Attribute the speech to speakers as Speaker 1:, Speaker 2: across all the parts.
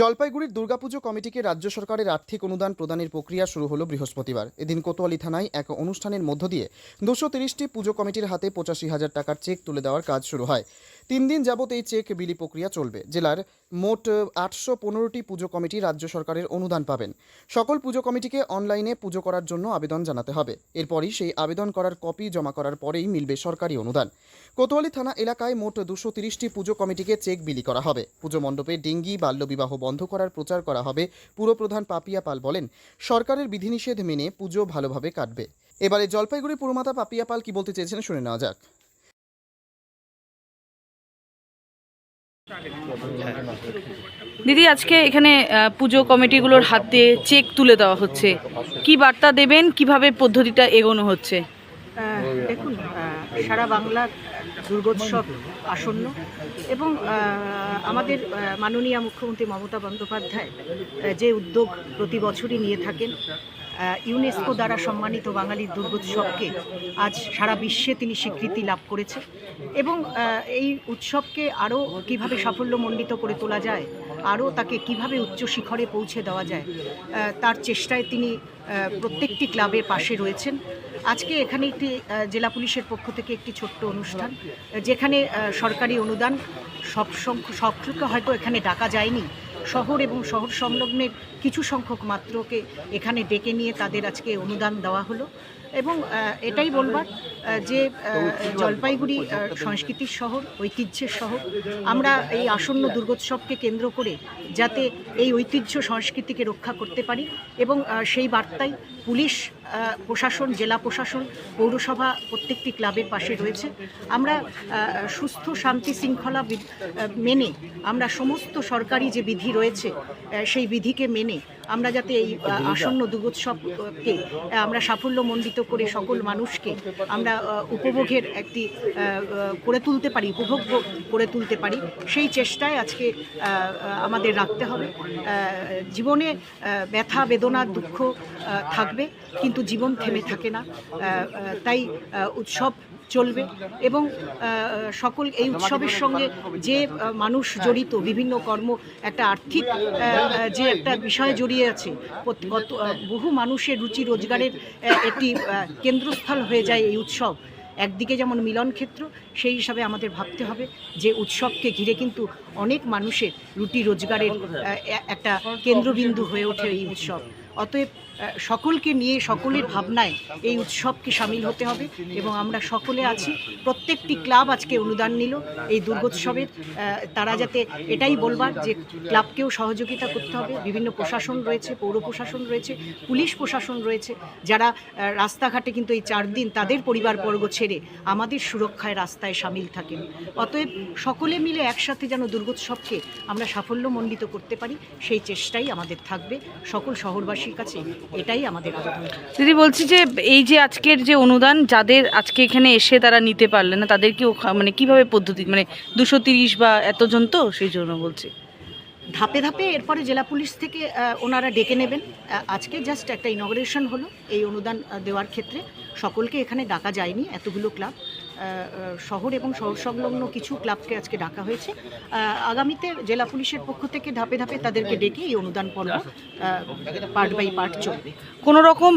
Speaker 1: জলপাইগুড়ির দুর্গাপুজো কমিটিকে রাজ্য সরকারের আর্থিক অনুদান প্রদানের প্রক্রিয়া শুরু হলো বৃহস্পতিবার। এদিন কোতোয়ালি থানায় এক অনুষ্ঠানের মধ্য দিয়ে দুশো তিরিশটি পুজো কমিটির হাতে পঁচাশি হাজার টাকার চেক তুলে দেওয়ার কাজ শুরু হয়। তিন দিন যাবত এই চেক বিলি প্রক্রিয়া চলবে। জেলার মোট আটশো পনেরোটি পুজো কমিটি রাজ্য সরকারের অনুদান পাবেন। সকল পুজো কমিটিকে অনলাইনে পুজো করার জন্য আবেদন জানাতে হবে। এরপরই সেই আবেদন করার কপি জমা করার পরেই মিলবে সরকারি অনুদান। কোতোয়ালি থানা এলাকায় মোট দুশো তিরিশটি পুজো কমিটিকে চেক বিলি করা হবে। পুজো মণ্ডপে ডেঙ্গি, বাল্যবিবাহ বন্ধ করার প্রচার করা হবে, পুরপ্রধান পাপিয়া পাল বলেন, সরকারের বিধিনিষেধ মেনে পুজো ভালোভাবে কাটবে। এবারে জলপাইগুড়ি পুরমাতা পাপিয়া পাল কি বলতে চেয়েছেন শুনে নেওয়া যাক।
Speaker 2: দিদি, আজকে এখানে পুজো কমিটিগুলোর হাতে চেক তুলে দেওয়া হচ্ছে। কি বার্তা দেবেন? কীভাবে পদ্ধতিটা এগোনো হচ্ছে?
Speaker 3: দেখুন সারা বাংলার দুর্গোৎসব আসন্ন এবং আমাদের মাননীয় মুখ্যমন্ত্রী মমতা বন্দ্যোপাধ্যায় যে উদ্যোগ প্রতি বছরই নিয়ে থাকেন ইউনেস্কো দ্বারা সম্মানিত বাঙালির দুর্গোৎসবকে আজ সারা বিশ্বে তিনি স্বীকৃতি লাভ করেছে এবং এই উৎসবকে আরও কীভাবে সাফল্যমণ্ডিত করে তোলা যায়, আরও তাকে কীভাবে উচ্চ শিখরে পৌঁছে দেওয়া যায় তার চেষ্টায় তিনি প্রত্যেকটি ক্লাবের পাশে রয়েছেন। আজকে এখানে একটি জেলা পুলিশের পক্ষ থেকে একটি ছোট্ট অনুষ্ঠান, যেখানে সরকারি অনুদান সব সংখ্য- সবকে হয়তো এখানে ডাকা যায়নি। শহর এবং শহর সংলগ্নের কিছু সংখ্যক মাত্রকে এখানে ডেকে নিয়ে তাদের আজকে অনুদান দেওয়া হলো। এবং এটাই বলবার যে জলপাইগুড়ি সংস্কৃতির শহর, ঐতিহ্যের শহর, আমরা এই আসন্ন দুর্গোৎসবকে কেন্দ্র করে যাতে এই ঐতিহ্য সংস্কৃতিকে রক্ষা করতে পারি এবং সেই বার্তাই পুলিশ প্রশাসন, জেলা প্রশাসন, পৌরসভা প্রত্যেকটি ক্লাবের পাশে রয়েছে। আমরা সুস্থ, শান্তি শৃঙ্খলা মেনে আমরা সমস্ত সরকারি যে বিধি রয়েছে সেই বিধিকে মেনে আমরা যাতে এই আসন্ন দুর্গোৎসবকে আহ, আমরা সাফল্যমণ্ডিত করে সকল মানুষকে আমরা উপভোগের একটি করে তুলতে পারি উপভোগ করে তুলতে পারি সেই চেষ্টায় আজকে আমাদের রাখতে হবে। জীবনে ব্যথা বেদনা দুঃখ থাকবে কিন্তু জীবন থেমে থাকে না। তাই উৎসব চলবে এবং সকল এই উৎসবের সঙ্গে যে মানুষ জড়িত, বিভিন্ন কর্ম, একটা আর্থিক যে একটা বিষয় জড়িয়ে আছে বহু মানুষের রুচি রোজগারের একটি কেন্দ্রস্থল হয়ে যায় এই উৎসব। একদিকে যেমন মিলন ক্ষেত্র, সেই হিসাবে আমাদের ভাবতে হবে যে উৎসবকে ঘিরে কিন্তু অনেক মানুষের রুটি রোজগারের একটা কেন্দ্রবিন্দু হয়ে ওঠে এই উৎসব। অতএব সকলকে নিয়ে, সকলের ভাবনায় এই উৎসবকে সামিল হতে হবে এবং আমরা সকলে আছি। প্রত্যেকটি ক্লাব আজকে অনুদান নিল এই দুর্গোৎসবের। তারা যাতে এটাই বলবার যে ক্লাবকেও সহযোগিতা করতে হবে। বিভিন্ন প্রশাসন রয়েছে, পৌর প্রশাসন রয়েছে, পুলিশ প্রশাসন রয়েছে, যারা রাস্তাঘাটে কিন্তু এই চার দিন তাদের পরিবারবর্গ ছেড়ে আমাদের সুরক্ষায় রাস্তায় সামিল থাকেন। অতএব, সকলে মিলে একসাথে যেন দুর্গোৎসবকে আমরা সাফল্যমণ্ডিত করতে পারি, সেই চেষ্টাই আমাদের থাকবে। সকল শহরবাসীর কাছে এটাই আমাদের আবেদন।
Speaker 2: দিদি বলছি যে এই যে আজকের যে অনুদান যাদের আজকে এখানে এসে তারা নিতে পারলেন না তাদেরকে মানে কীভাবে পদ্ধতি মানে দুশো তিরিশ বা এতজন তো? সেই জন্য বলছি।
Speaker 3: ধাপে ধাপে এরপরে জেলা পুলিশ থেকে ওনারা ডেকে নেবেন। আজকে জাস্ট একটা ইনগ্রেশন হলো এই অনুদান দেওয়ার ক্ষেত্রে। সকলকে এখানে ডাকা যায়নি এতগুলো ক্লাব। শহর এবং শহর সংলগ্ন কিছু ক্লাবকে আজকে ডাকা হয়েছে। আগামীতে জেলা পুলিশের পক্ষ থেকে ধাপে ধাপে তাদেরকে ডেকে এই অনুদান পর্ব পার্ট বাই পার্ট চলবে।
Speaker 2: কোনো রকম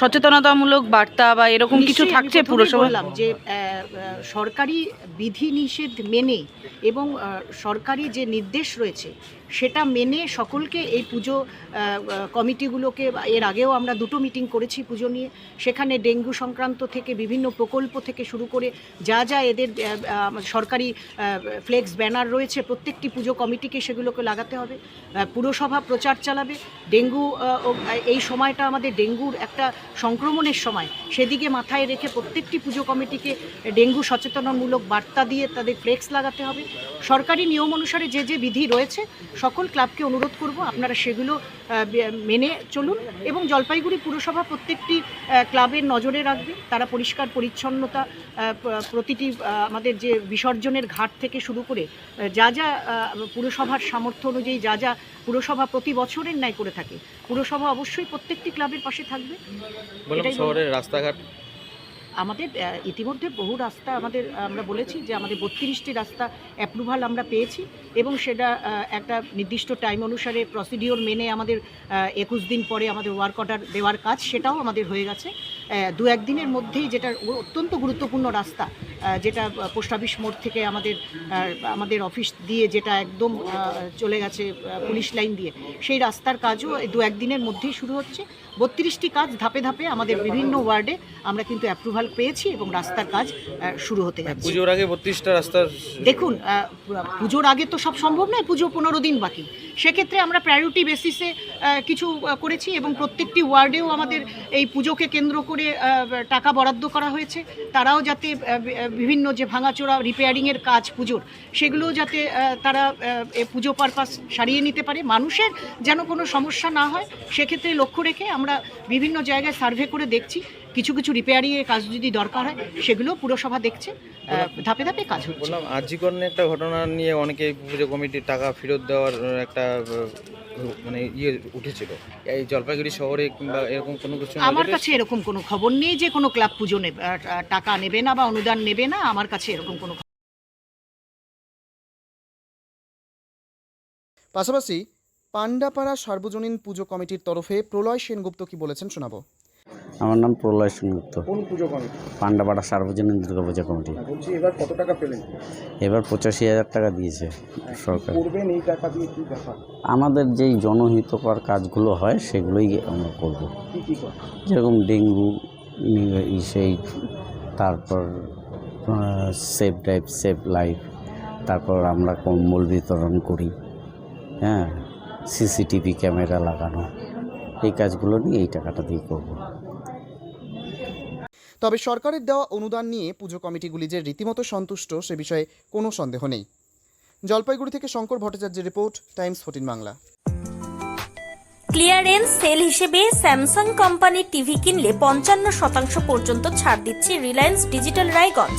Speaker 2: সচেতনতামূলক বার্তা বা এরকম কিছু থাকছে পুরসভা
Speaker 3: যে সরকারি বিধি নিষেধ মেনে এবং সরকারি যে নির্দেশ রয়েছে সেটা মেনে সকলকে এই পুজো কমিটিগুলোকে এর আগেও আমরা দুটো মিটিং করেছি পুজো নিয়ে। সেখানে ডেঙ্গু সংক্রান্ত থেকে বিভিন্ন প্রকল্প থেকে শুরু করে যা যা এদের সরকারি ফ্লেক্স ব্যানার রয়েছে, প্রত্যেকটি পুজো কমিটিকে সেগুলোকে লাগাতে হবে। পুরসভা প্রচার চালাবে। ডেঙ্গু এই সময়টা আমাদের ডেঙ্গুর একটা সংক্রমণের সময়। সেদিকে মাথায় রেখে প্রত্যেকটি পুজো কমিটিকে ডেঙ্গু সচেতনমূলক বার্তা দিয়ে তাদের ফ্লেক্স লাগাতে হবে। সরকারি নিয়ম অনুসারে যে যে বিধি রয়েছে সকল ক্লাবকে অনুরোধ করব আপনারা সেগুলো মেনে চলুন এবং জলপাইগুড়ি পুরসভা প্রত্যেকটি ক্লাবের নজরে রাখবে তারা পরিষ্কার পরিচ্ছন্নতা প্রতিটি আমাদের যে বিসর্জনের ঘাট থেকে শুরু করে যা যা পুরসভার সামর্থ্য অনুযায়ী যা যা পুরসভা প্রতি বছরের ন্যায় করে থাকে পুরসভা অবশ্যই প্রত্যেকটি ক্লাবের পাশে থাকবে।
Speaker 4: শহরের রাস্তাঘাট
Speaker 3: আমাদের ইতিমধ্যে বহু রাস্তা আমাদের, আমরা বলেছি যে আমাদের বত্রিশটি রাস্তা অ্যাপ্রুভাল আমরা পেয়েছি এবং সেটা একটা নির্দিষ্ট টাইম অনুসারে প্রসিডিওর মেনে আমাদের একুশ দিন পরে আমাদের ওয়ার্ক অর্ডার দেওয়ার কাজ সেটাও আমাদের হয়ে গেছে। দু একদিনের মধ্যেই যেটা অত্যন্ত গুরুত্বপূর্ণ রাস্তা যেটা পোস্ট অফিস মোড় থেকে আমাদের আমাদের অফিস দিয়ে যেটা একদম চলে গেছে পুলিশ লাইন দিয়ে। সেই রাস্তার কাজও দু একদিনের মধ্যেই শুরু হচ্ছে। বত্রিশটি কাজ ধাপে ধাপে আমাদের বিভিন্ন ওয়ার্ডে আমরা কিন্তু অ্যাপ্রুভাল পেয়েছি এবং রাস্তার কাজ শুরু হতে যাচ্ছে।
Speaker 4: পুজোর আগে বত্রিশটা রাস্তা
Speaker 3: দেখুন পুজোর আগে তো সব সম্ভব নয় পুজো পনেরো দিন বাকি। সেক্ষেত্রে আমরা প্রায়োরিটি বেসিসে কিছু করেছি এবং প্রত্যেকটি ওয়ার্ডেও আমাদের এই পুজোকে কেন্দ্র করে টাকা বরাদ্দ করা হয়েছে। তারাও যাতে বিভিন্ন যে ভাঙাচোরা রিপেয়ারিংয়ের কাজ পুজোর, সেগুলোও যাতে তারা পুজো পারপাস সারিয়ে নিতে পারে। মানুষের যেন কোনো সমস্যা না হয়, সেক্ষেত্রে লক্ষ্য রেখে আমরা বিভিন্ন জায়গায় সার্ভে করে দেখছি। কিছু কিছু রিপেয়ারিংয়ের কাজ যদি দরকার হয় সেগুলো পুরসভা দেখছে ধাপে ধাপে কাজ হচ্ছে।
Speaker 4: বললাম আর্জিকরণে একটা ঘটনা নিয়ে অনেকে পুজো কমিটির টাকা ফেরত দেওয়ার একটা মানে ইয়ে উঠেছিল। এই জলপাইগুড়ি শহরে কিংবা এরকম কোনো কিছু
Speaker 3: আমার কাছে এরকম কোনো খবর নেই যে কোনো ক্লাব পুজো নেবে টাকা নেবে না বা অনুদান নেবে না আমার কাছে এরকম কোনো খবর
Speaker 1: পাশাপাশি পাণ্ডাপাড়া সার্বজনীন পুজো কমিটির তরফে প্রলয় সেনগুপ্ত কি বলেছেন শোনাবো।
Speaker 5: আমার নাম প্রলয় সেনগুপ্ত
Speaker 1: কোন পুজো কমিটি
Speaker 5: পান্ডাপাড়া সার্বজনীন দুর্গাপূজা কমিটি।
Speaker 1: বলছি এবার কত টাকা পেলেন?
Speaker 5: এবার পঁচাশি হাজার টাকা দিয়েছে সরকার।
Speaker 1: করবেন এই টাকা দিয়ে কি ব্যাপার?
Speaker 5: আমাদের যেই জনহিতকর কাজগুলো হয় সেগুলোই আমরা করব।
Speaker 1: কি কি করে
Speaker 5: যেরকম ডেঙ্গু সেই তারপর সেফ লাইফ সেভ লাইফ তারপর আমরা কম্বল বিতরণ করি হ্যাঁ সিসিটিভি ক্যামেরা লাগানো এই কাজগুলো নিয়ে এই টাকাটা দিয়ে করব।
Speaker 1: তবে সরকারের দেওয়া অনুদান নিয়ে পুজো কমিটিগুলি যে রীতিমতো সন্তুষ্ট, সে বিষয়ে কোনো সন্দেহ নেই। জলপাইগুড়ি থেকে শঙ্কর ভট্টাচার্যের report, Times fourteen Bangla.
Speaker 6: Clearance sale হিসেবে স্যামসাং কোম্পানির টিভি কিনলে পঞ্চান্ন শতাংশ পর্যন্ত ছাড় দিচ্ছে রিলায়েন্স ডিজিটাল রায়গঞ্জ।